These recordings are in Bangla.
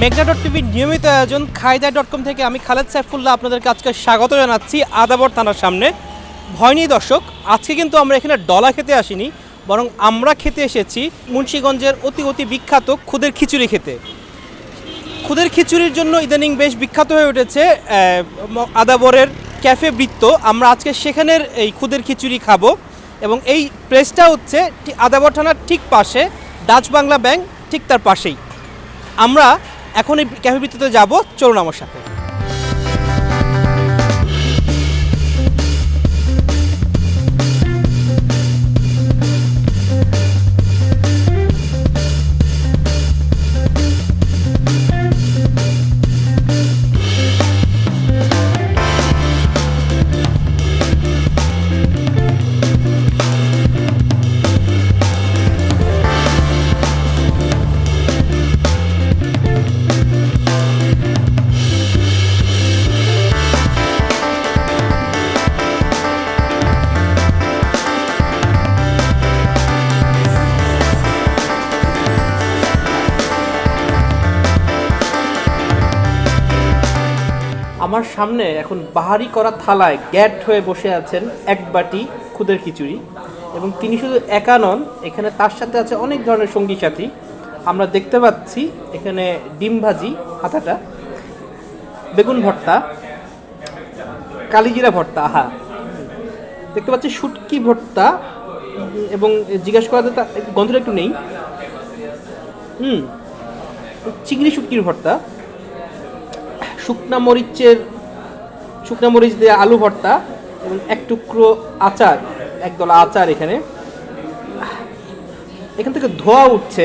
মেঘনা ডট টিভির নিয়মিত আয়োজন। খায়দা ডট কম থেকে আমি খালেদ সাইফুল্লাহ আপনাদেরকে আজকে স্বাগত জানাচ্ছি আদাবর থানার সামনে। ভয় নেই দর্শক, আজকে কিন্তু আমরা এখানে ডলা খেতে আসিনি, বরং আমরা খেতে এসেছি মুন্সীগঞ্জের অতি অতি বিখ্যাত খুদের খিচুড়ি খেতে। খুদের খিচুড়ির জন্য ইদানিং বেশ বিখ্যাত হয়ে উঠেছে আদাবরের ক্যাফে বৃত্ত। আমরা আজকে সেখানের এই খুদের খিচুড়ি খাব এবং এই প্লেসটা হচ্ছে আদাবর থানার ঠিক পাশে, ডাচ বাংলা ব্যাংক ঠিক তার পাশেই। আমরা এখন এই ক্যাফে ভিত্তিতে যাব। চলুন আমার সাথে। আমার সামনে এখন বাহারি করা থালায় গ্যাট হয়ে বসে আছেন এক বাটি খুদের খিচুড়ি এবং তিনি শুধু একা নন, এখানে তার সাথে আছে অনেক ধরনের সঙ্গী সাথী। আমরা দেখতে পাচ্ছি এখানে ডিম ভাজি হাতাটা বেগুন ভর্তা, কালিজিরা ভর্তা, আহা। দেখতে পাচ্ছি শুটকি ভর্তা এবং জিজ্ঞাসা করাতে গন্ধটা একটু নেই। হুম, চিংড়ি শুটকির ভর্তা। শুকনা মরিচের, শুকনা মরিচ দিয়ে আলু ভর্তা এবং এক টুকরো আচার, একদলা আচার এখানে। এখান থেকে ধোয়া উঠছে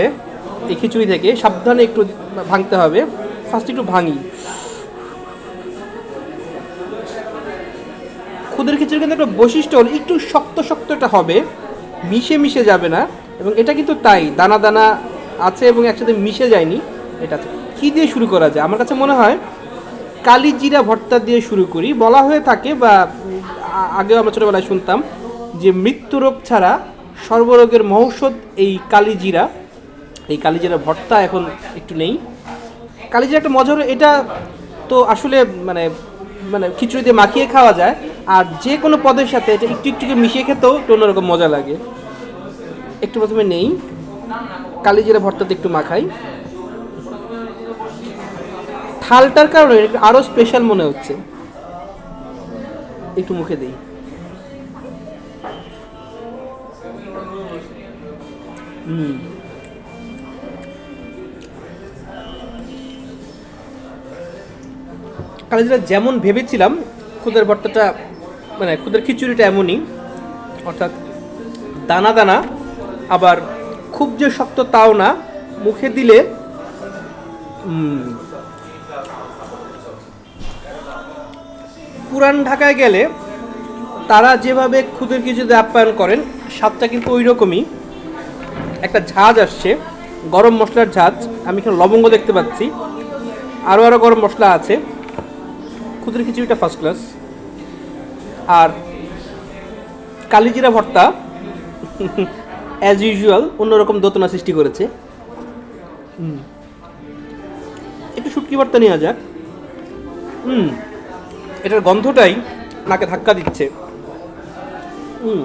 এই খিচুড়ি থেকে। সাবধানে একটু ভাঙতে হবে। ফার্স্ট একটু ভাঙি। খুদের খিচুড়ি কিন্তু একটা বৈশিষ্ট্য হলো, একটু শক্ত শক্ত এটা হবে, মিশে মিশে যাবে না। এবং এটা কিন্তু তাই, দানা দানা আছে এবং একসাথে মিশে যায়নি। এটা কি দিয়ে শুরু করা যায়? আমার কাছে মনে হয় কালি জিরা ভর্তা দিয়ে শুরু করি। বলা হয়ে থাকে বা আগেও আমরা ছোটোবেলায় শুনতাম যে মৃত্যুরোগ ছাড়া সর্বরোগের মহৌষধ এই কালি জিরা এই কালি জিরা ভর্তা এখন একটু নেই। কালি জিরা একটা মজার, এটা তো আসলে মানে মানে খিচুড়ি দিয়ে মাখিয়ে খাওয়া যায়। আর যে কোনো পদের সাথে এটা একটু একটু মিশিয়ে খেতেও একটু অন্যরকম মজা লাগে। একটু প্রথমে নেই। কালি জিরা ভর্তাতে একটু মাখাই। থালটার কারণে এটা আরও স্পেশাল মনে হচ্ছে। একটু মুখে দিই। হুম। যেটা যেমন ভেবেছিলাম, খুদের ভর্তাটা মানে খুদের খিচুড়িটা এমনই, অর্থাৎ দানা দানা, আবার খুব যে শক্ত তাও না, মুখে দিলে পুরান ঢাকায় গেলে তারা যেভাবে খুদের কিছুতে আপ্যায়ন করেন, স্বাদটা কিন্তু ওই রকমই একটা ঝাঁজ আসছে, গরম মশলার ঝাঁজ। আমি এখানে লবঙ্গ দেখতে পাচ্ছি। আরও আরও গরম মশলা আছে। খুদের খিচুড়িটা ফার্স্ট ক্লাস আর কালিজিরা ভর্তা অ্যাজ ইউজুয়াল অন্যরকম দোতনা সৃষ্টি করেছে। একটু শুটকি ভর্তা নেওয়া যাক। হুম। এটার গন্ধটাই নাকে ধাক্কা দিচ্ছে। হুম।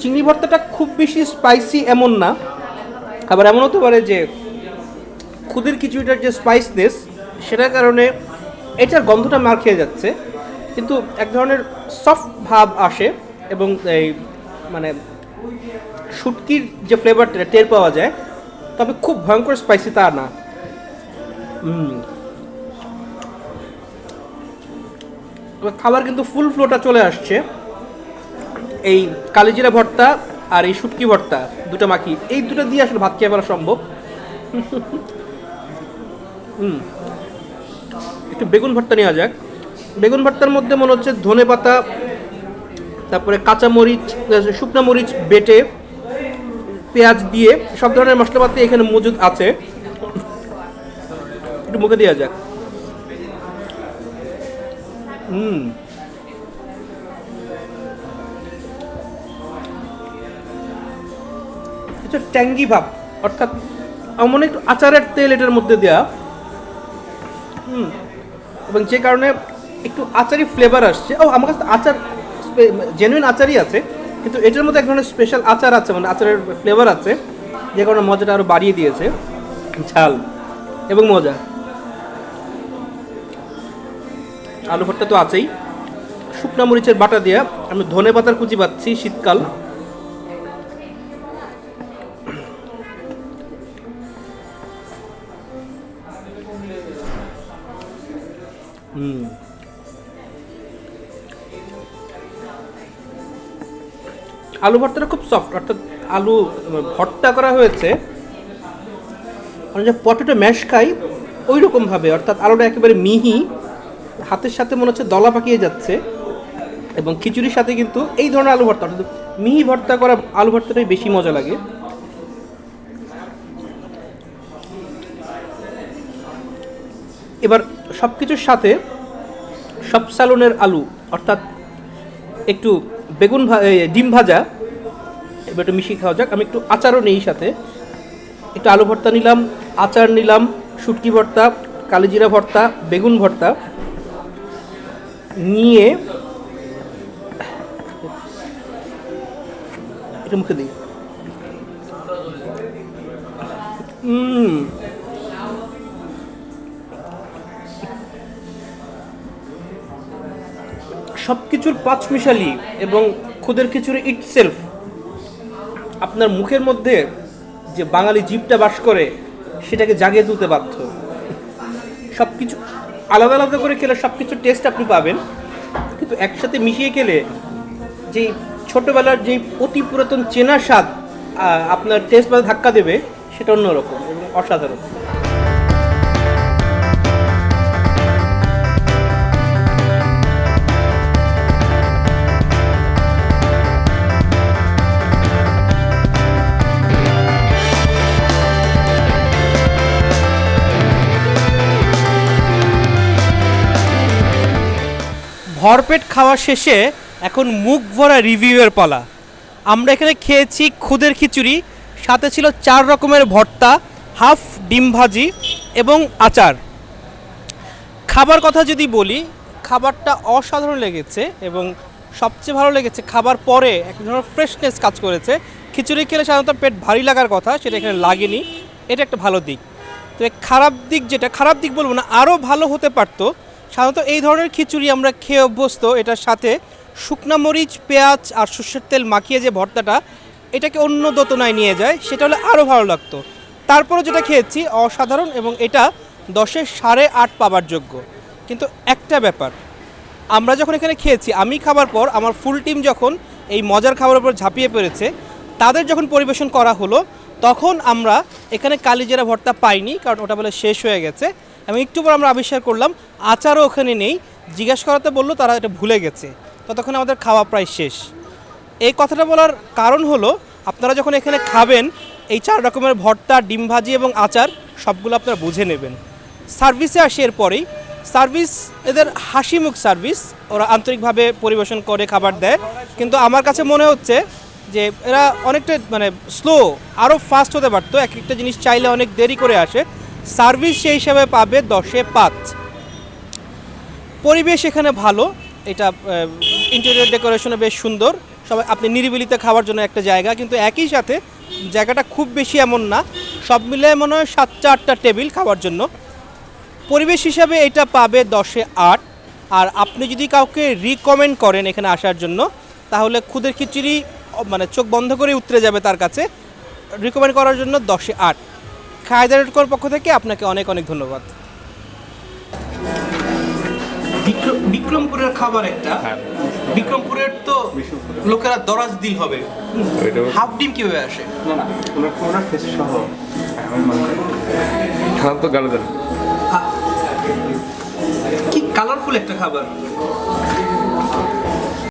চিংড়ি ভর্তাটা খুব বেশি স্পাইসি এমন না। আবার এমন হতে পারে যে খুদের খিচুড়িটার যে স্পাইসনেস সেটার কারণে এটার গন্ধটা মার খেয়ে যাচ্ছে। কিন্তু এক ধরনের সফট ভাব আসে এবং এই মানে শুটকির যে ফ্লেভারটা টের পাওয়া যায়, তবে খুব ভয়ঙ্কর স্পাইসি তা না। খাবার কিন্তু ফুল ফ্লোটা চলে আসছে। এই কালিজিরা ভর্তা আর এই শুটকি ভর্তা দুটো মাখি, এই দুটো দিয়ে আসলে ভাত খেয়ে ফেলা সম্ভব। হুম একটু বেগুন ভর্তা নেওয়া যাক। বেগুন ভর্তার মধ্যে মনে হচ্ছে ধনে পাতা, তারপরে কাঁচা মরিচ শুকনা মরিচ বেটে পেঁয়াজ দিয়ে সব ধরনের মশলাপাতি এখানে মজুদ আছে। একটু মুখে দেওয়া যাক। হুম। এটা ট্যাঙ্গি ভাব, অর্থাৎ এমন একটু আচারের তেল এটার মধ্যে দেওয়া হুম। এবং যে কারণে একটু আচারি ফ্লেভার আসছে। ও, আমার কাছে আচার জেনুইন আচারই আছে, কিন্তু এটার মধ্যে এক ধরনের স্পেশাল আচার আছে মানে আচারের ফ্লেভার আছে, যে কারণে মজাটা আরও বাড়িয়ে দিয়েছে। ঝাল এবং মজা। আলু ভর্তা তো আছেই। শুকনা মরিচের বাটা দিয়ে আমি ধনে পাতার কুচি পাচ্ছি শীতকাল। আলু ভর্তাটা খুব সফট অর্থাৎ আলু ভর্তা করা হয়েছে। আমরা যে পটেটো ম্যাশ খাই ওই রকমভাবে অর্থাৎ আলুটা একেবারে মিহি, হাতের সাথে মনে হচ্ছে দলা পাকিয়ে যাচ্ছে। এবং খিচুড়ির সাথে কিন্তু এই ধরনের আলু ভর্তা, অর্থাৎ মিহি ভর্তা করা আলু ভর্তাটাই বেশি মজা লাগে। এবার সব কিছুর সাথে সব স্যালনের আলু, অর্থাৎ একটু বেগুন ডিম ভাজা। এবার একটু মিশিয়ে খাওয়া যাক। আমি একটু আচারও নেই সাথে। একটু আলু ভর্তা নিলাম, আচার নিলাম, শুটকি ভর্তা, কালিজিরা ভর্তা, বেগুন ভর্তা। নিয়ে এটা মুখে দিই। উম সব কিছুর পাঁচমিশালি এবং খুদের খিচুড়ি ইটসেলফ আপনার মুখের মধ্যে যে বাঙালি জীবটা বাস করে, সেটাকে জাগিয়ে তুলতে বাধ্য। সব কিছু আলাদা আলাদা করে খেলে সব কিছুর টেস্ট আপনি পাবেন। কিন্তু একসাথে মিশিয়ে খেলে যেই ছোটোবেলার যেই অতি পুরাতন চেনা স্বাদ আপনার টেস্ট বা ধাক্কা দেবে, সেটা অন্যরকম এবং অসাধারণ। ভরপেট খাওয়া শেষে এখন মুখ ভরা রিভিউয়ের পালা। আমরা এখানে খেয়েছি খুদের খিচুড়ি, সাথে ছিল চার রকমের ভর্তা, হাফ ডিম ভাজি এবং আচার। খাবার কথা যদি বলি, খাবারটা অসাধারণ লেগেছে এবং সবচেয়ে ভালো লেগেছে খাবার পরে এক ধরনের ফ্রেশনেস কাজ করেছে। খিচুড়ি খেলে সাধারণত পেট ভারী লাগার কথা, সেটা এখানে লাগেনি। এটা একটা ভালো দিক। তো খারাপ দিক যেটা, খারাপ দিক বলব না আরও ভালো হতে পারতো সাধারণত এই ধরনের খিচুড়ি আমরা খেয়ে অভ্যস্ত। এটার সাথে শুকনা মরিচ, পেঁয়াজ আর সর্ষের তেল মাখিয়ে যে ভর্তাটা, এটাকে অন্য দোতনায় নিয়ে যায়, সেটা হলে আরও ভালো লাগতো। তারপরে যেটা খেয়েছি, অসাধারণ এবং এটা দশের সাড়ে আট পাবার যোগ্য। কিন্তু একটা ব্যাপার, আমরা যখন এখানে খেয়েছি, আমি খাবার পর আমার ফুল টিম যখন এই মজার খাবারের উপর ঝাঁপিয়ে পড়েছে, তাদের যখন পরিবেশন করা হলো, তখন আমরা এখানে কালিজেরা ভর্তা পাইনি, কারণ ওটা বলে শেষ হয়ে গেছে। এবং একটু পর আমরা আবিষ্কার করলাম, আচারও ওখানে নেই। জিজ্ঞাসা করাতে বলল, তারা এটা ভুলে গেছে। ততক্ষণ আমাদের খাওয়া প্রায় শেষ। এই কথাটা বলার কারণ হলো, আপনারা যখন এখানে খাবেন, এই চার রকমের ভর্তা, ডিম ভাজি এবং আচার, সবগুলো আপনারা বুঝে নেবেন। সার্ভিসে আসি এরপরেই। সার্ভিস, এদের হাসি মুখ সার্ভিস। ওরা আন্তরিকভাবে পরিবেশন করে, খাবার দেয়। কিন্তু আমার কাছে মনে হচ্ছে যে, এরা অনেকটা মানে স্লো, আরও ফাস্ট হতে পারতো। এক একটা জিনিস চাইলে অনেক দেরি করে আসে। সার্ভিস সেই হিসাবে পাবে দশে পাঁচ। পরিবেশ এখানে ভালো, এটা ইন্টেরিয়র ডেকোরেশনে বেশ সুন্দর। সবাই, আপনি নিরিবিলিতে খাওয়ার জন্য একটা জায়গা, কিন্তু একই সাথে জায়গাটা খুব বেশি এমন না। সব মিলে মনে হয় সাতটা, আটটা টেবিল খাওয়ার জন্য। পরিবেশ হিসাবে এটা পাবে দশে আট। আর আপনি যদি কাউকে রিকমেন্ড করেন এখানে আসার জন্য, তাহলে খুদের খিচুড়ি মানে চোখ বন্ধ করে উতরে যাবে তার কাছে। রিকমেন্ড করার জন্য দশে আট। খায়দার পক্ষ থেকে আপনাকে অনেক অনেক ধন্যবাদ। বিক্রমপুরের খাবার একটা। বিক্রমপুরের তো লোকেরা দরাজ দিল হবে হাফ ডিম কীভাবে আসে? তো গালে দেন। কি কালারফুল একটা খাবার।